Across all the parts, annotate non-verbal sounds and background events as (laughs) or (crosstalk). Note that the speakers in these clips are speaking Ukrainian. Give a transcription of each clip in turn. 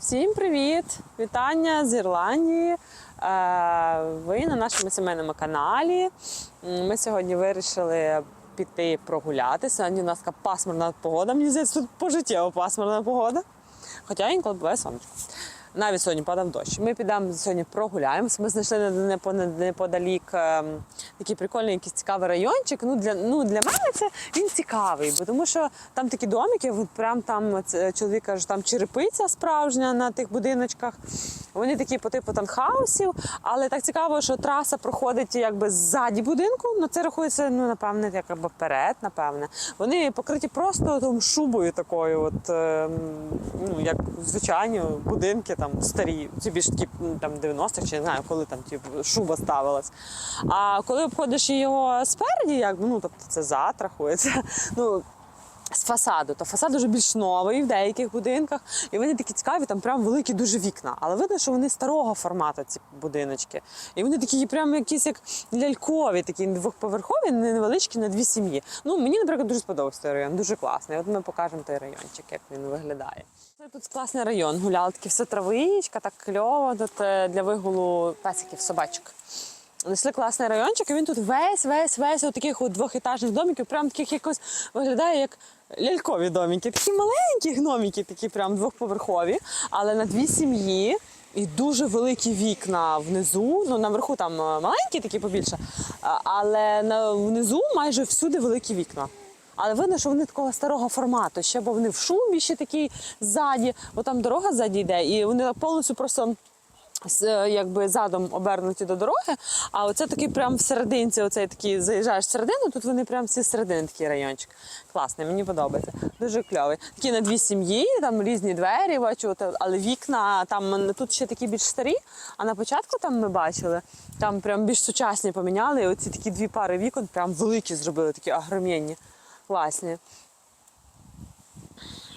Всім привіт! Вітання з Ірландії. Е, ви на нашому сімейному каналі. Ми сьогодні вирішили піти прогулятися. Сьогодні у нас така пасмурна погода. Мені здається, тут пожиттєво пасмурна погода. Хоча інколи буває сонечко. Навіть сьогодні падав дощ. Ми підемо сьогодні прогуляємося. Ми знайшли неподалік ем, такий прикольний якийсь цікавий райончик. Ну, Для ну, для мене це він цікавий, бо тому що там такі домики, от прям там е, чоловік каже, там черепиця справжня на тих будиночках. Вони такі по типу танхаусів, але так цікаво, що траса проходить якби ззаді будинку. Ну це рахується, ну напевне, якби вперед, напевне. Вони покриті просто там шубою такою, от е, ну як звичайні будинки там старі, ці більш такі там 90-х, чи не знаю, коли там ті шуба ставилась. А коли обходиш його спереді, як ну тобто це затрах, рахується. Ну, з фасаду, то фасад дуже більш новий в деяких будинках, і вони такі цікаві, там прям великі дуже вікна. Але видно, що вони старого формату, ці будиночки. І вони такі, прям якісь як лялькові, такі двохповерхові, невеличкі на дві сім'ї. Ну мені, наприклад, дуже сподобався цей район, дуже класний. От ми покажемо той райончик, як він виглядає. Це тут класний район. Гуляли такі все травичка, так кльово. Тут е, для вигулу песиків, собачок. Знайшли класний райончик, і він тут весь, весь, весь от таких от двохетажних домиків, прям таких якось виглядає як лялькові домики. Такі маленькі гноміки, такі прям двохповерхові, але на дві сім'ї. І дуже великі вікна внизу. Ну наверху там е, маленькі, такі побільше, але внизу майже всюди великі вікна. Але видно, що вони такого старого формату, ще бо вони в шумі ще такі ззаді, бо там дорога ззаді йде, і вони повністю просто якби задом обернуті до дороги. А оце такий прям в серединці, оцей такий заїжджаєш в середину, тут вони прям всі середини такий райончик. Класний, мені подобається. Дуже кльовий. Такі на дві сім'ї, там різні двері, бачу, але вікна там тут ще такі більш старі. А на початку там ми бачили, там прям більш сучасні поміняли. і Оці такі дві пари вікон, прям великі зробили, такі огромні, класні.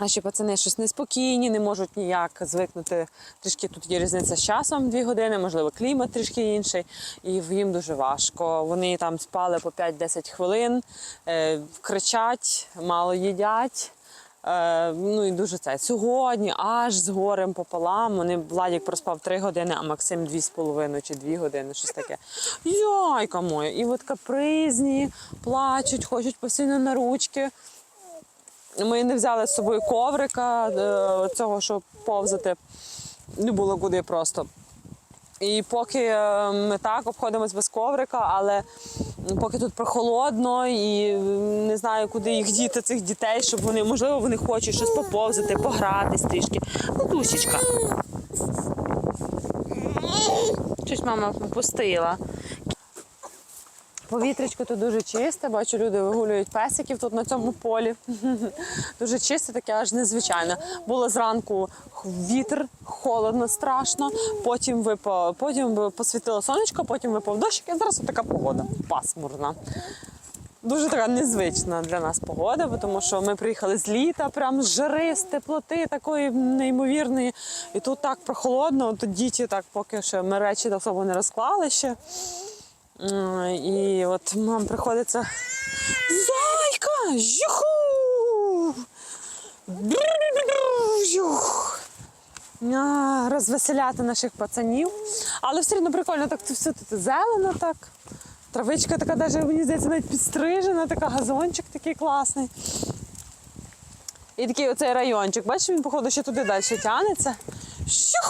Наші пацани щось неспокійні, не можуть ніяк звикнути. Трішки тут є різниця з часом, дві години, можливо, клімат трішки інший, і їм дуже важко. Вони там спали по 5-10 хвилин, е, кричать, мало їдять. Е, ну і дуже це. Сьогодні аж з горем пополам. Вони Владік проспав три години, а Максим 2,5 чи дві години, щось таке. Яйка моя! І от капризні, плачуть, хочуть постійно на ручки. Ми не взяли з собою коврика е, цього, щоб повзати. Не було куди просто. І поки е, ми так обходимось без коврика, але поки тут прохолодно і не знаю, куди їх діти цих дітей, щоб вони, можливо, вони хочуть щось поповзати, погратись трішки. Ну, тушечка. Щось мама попустила. Повітрячко тут дуже чисте, бачу, люди вигулюють песиків тут на цьому полі. (laughs) Дуже чисте, таке аж незвичайне. Було зранку вітер, холодно, страшно. Потім випав, потім посвітило сонечко, потім випав дощик і зараз така погода пасмурна. Дуже така незвична для нас погода, тому що ми приїхали з літа, прям з жари, з теплоти такої неймовірної. І тут так прохолодно, тут діти так поки що ми речі до особо не розклали ще. І от мам приходиться. Зайка! Жуху! Жух! Розвеселяти наших пацанів. Але все одно прикольно, так це все тут зелено так. Травичка така, навіть, мені здається, навіть підстрижена, така газончик такий класний. І такий оцей райончик. Бачиш, він, походу, ще туди далі тянеться. Щух!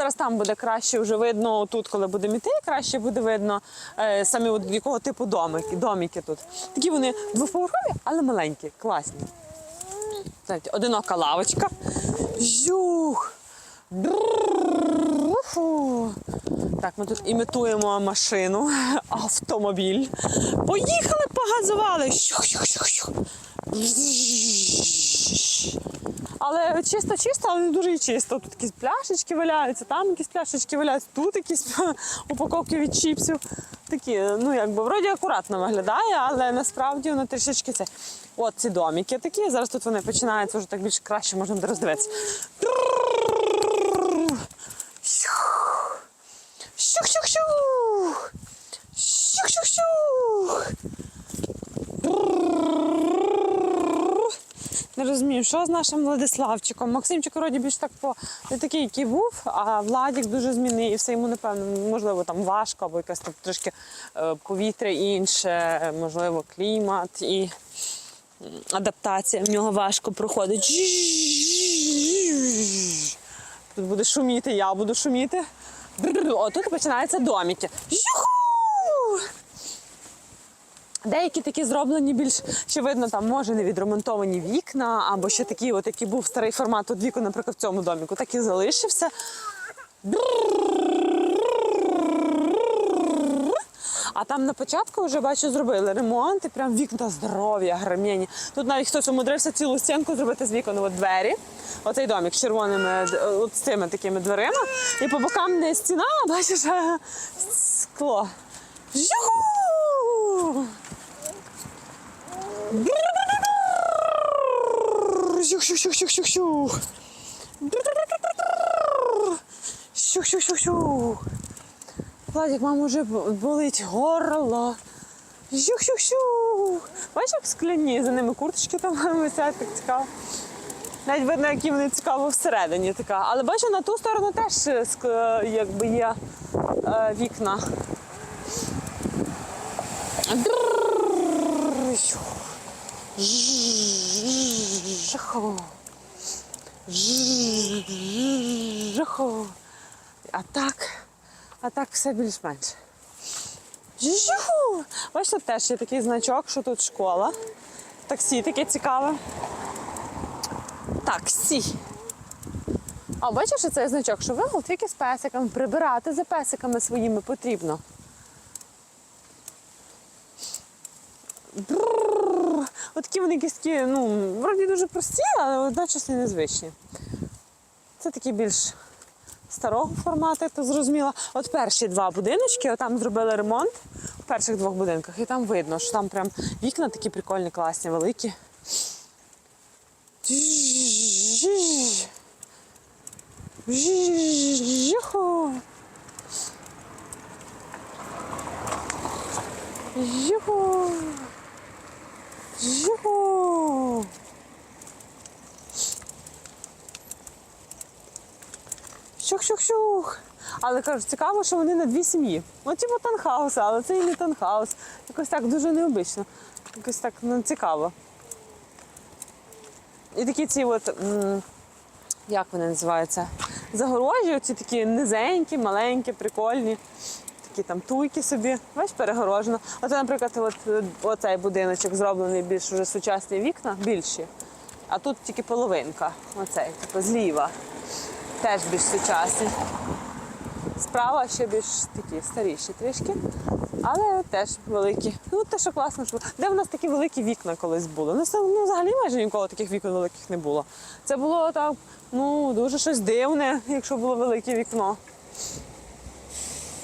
Зараз там буде краще вже видно, тут, коли будемо іти, краще буде видно е, саме от якого типу домики, домики тут. Такі вони двоповерхові, але маленькі, класні. Знаєте, Одинока лавочка. Жух! Так, ми тут імітуємо машину, автомобіль. Поїхали, погазували! Щух-щух-щух-щух! Але чисто, чисто, але не дуже чисто. Тут якісь пляшечки валяються, там якісь пляшечки валяються, тут якісь упаковки від чіпсів. Такі, ну якби вроді акуратно виглядає, але насправді воно трішечки це. От ці домики такі. Зараз тут вони починаються вже так більш краще, можна буде роздивитися. Щух-щух-щух! Щух-щух-щух! Максим, що з нашим Владиславчиком? Максимчик вроді більш так по не такий, який був, а Владік дуже змінився. Йому, напевно, можливо, там важко, або якесь там трошки е, повітря інше, можливо, клімат і адаптація в нього важко проходить. Тут буде шуміти, я буду шуміти. О, тут починаються домики. Юху! Деякі такі зроблені більш, ще видно, там може не відремонтовані вікна, або ще такі, от який був старий формат от вікон, наприклад, в цьому доміку, так і залишився. А там на початку вже бачу, зробили ремонт і прям вікна здорові, гармені. Тут навіть хтось умудрився цілу стінку зробити з вікон от двері. Оцей домик з червоними от з цими такими дверима. І по бокам не стіна, а бачиш, скло. Жуху! Щух-щух-щух-щух. Владик, мам, уже болить горло. Щух-щух-щух. Бачиш, як скляні, за ними курточки там висять, так цікаво. Навіть видно, які вони цікаво всередині така. Але бачу, на ту сторону теж е, якби є е, вікна. Дррррррр. А так, а так все більш-менш. Бачите, теж є такий значок, що тут школа. Таксі таке цікаве. Таксі. А бачиш, цей значок, що вигул тільки з песиками. Прибирати за песиками своїми потрібно. Такі вони якісь ну, вроді дуже прості, але водночас і незвичні. Це такі більш старого формату, як то зрозуміло. От перші два будиночки, там зробили ремонт в перших двох будинках, і там видно, що там прям вікна такі прикольні, класні, великі. Юху. Юху. Щух-щух-щух. Але кажуть, цікаво, що вони на дві сім'ї. Ну, типу танхаус, але це і не танхаус. Якось так дуже необично. Якось так ну, цікаво. І такі ці от, як вони називаються? Загорожі, оці такі низенькі, маленькі, прикольні. Такі там туйки собі, бачиш, перегорожено. Оце, наприклад, от, оцей будиночок зроблений більш уже сучасні вікна, більші. А тут тільки половинка. Оцей, типу, зліва. Теж більш сучасні. Справа ще більш такі старіші трішки, але теж великі. Ну, те, що класно, що де в нас такі великі вікна колись були. Ну, ну взагалі майже ніколи таких вікон великих не було. Це було так, ну, дуже щось дивне, якщо було велике вікно.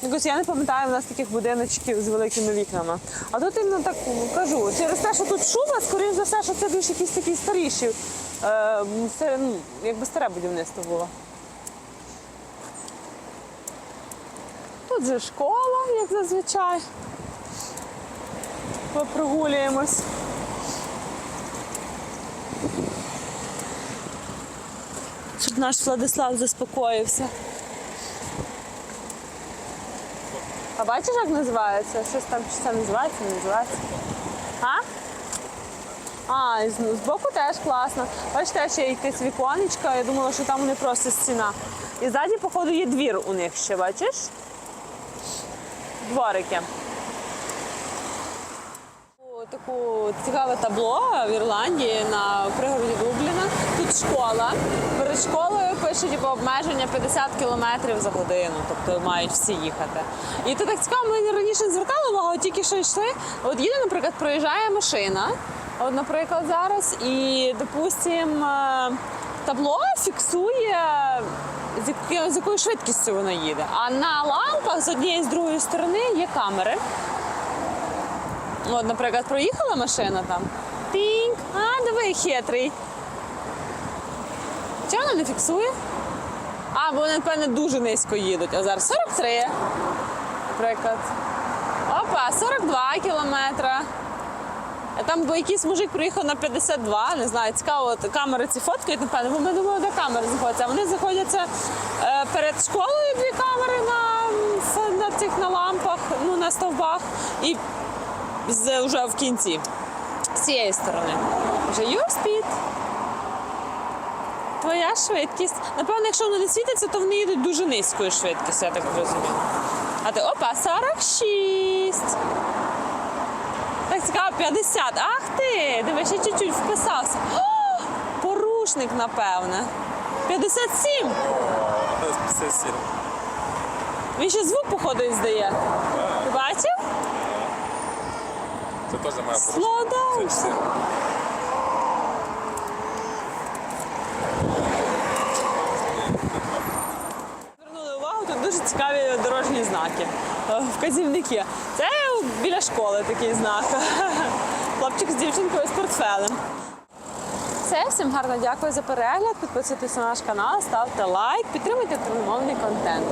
Якось я не пам'ятаю в нас таких будиночків з великими вікнами. А тут іменно так ну, кажу, через те, що тут шума, скоріш за все, що це більш якісь такі старіші, е, старе- ну, якби старе будівництво було. Тут же школа, як зазвичай. Прогулюємось. Щоб наш Владислав заспокоївся. А бачиш, як називається? Щось там чи це називається, не називається. А? А, з, збоку теж класно. Бачите, ще є якесь віконечко, я думала, що там не просто стіна. І ззаді, походу, є двір у них ще, бачиш? Дворики. Таку цікаве табло в Ірландії на пригороді Дубліна. Тут школа. Перед школою пише типу, обмеження 50 км за годину, тобто мають всі їхати. І то так цікаво, ми раніше не звертали увагу, тільки що йшли. От їде, наприклад, проїжджає машина, от, наприклад, зараз, і, допустимо, табло фіксує, з якою, швидкістю вона їде. А на лампах з однієї і з другої сторони є камери. От, наприклад, проїхала машина там. Пінь, а диви, хитрий. Чого вона не фіксує? А, бо вони, напевне, дуже низько їдуть. А зараз 43, наприклад. Опа, 42 кілометра. Там бо якийсь мужик приїхав на 52, не знаю, цікаво, камери ці фоткають, напевно, бо ми думали, де камери знаходяться. А вони знаходяться е, перед школою дві камери на, на цих на лампах, ну на стовбах, і вже в кінці. З цієї сторони. Вже your speed. Твоя швидкість. Напевно, якщо вони не світяться, то вони їдуть дуже низькою швидкістю, я так розумію. А ти опа, 46. Так цікаво, 50. Ах ти! Дивись, ще чуть-чуть вписався. О, порушник, напевне. 57. Це сіро. Він ще звук, походу, і здає. Ти бачив? Це теж моя Slow down. дуже цікаві дорожні знаки. Е, вказівники. Це біля школи такий знак. (laughs) Хлопчик з дівчинкою з портфелем. Все, всім гарно дякую за перегляд. Підписуйтесь на наш канал, ставте лайк, підтримуйте тримовний контент.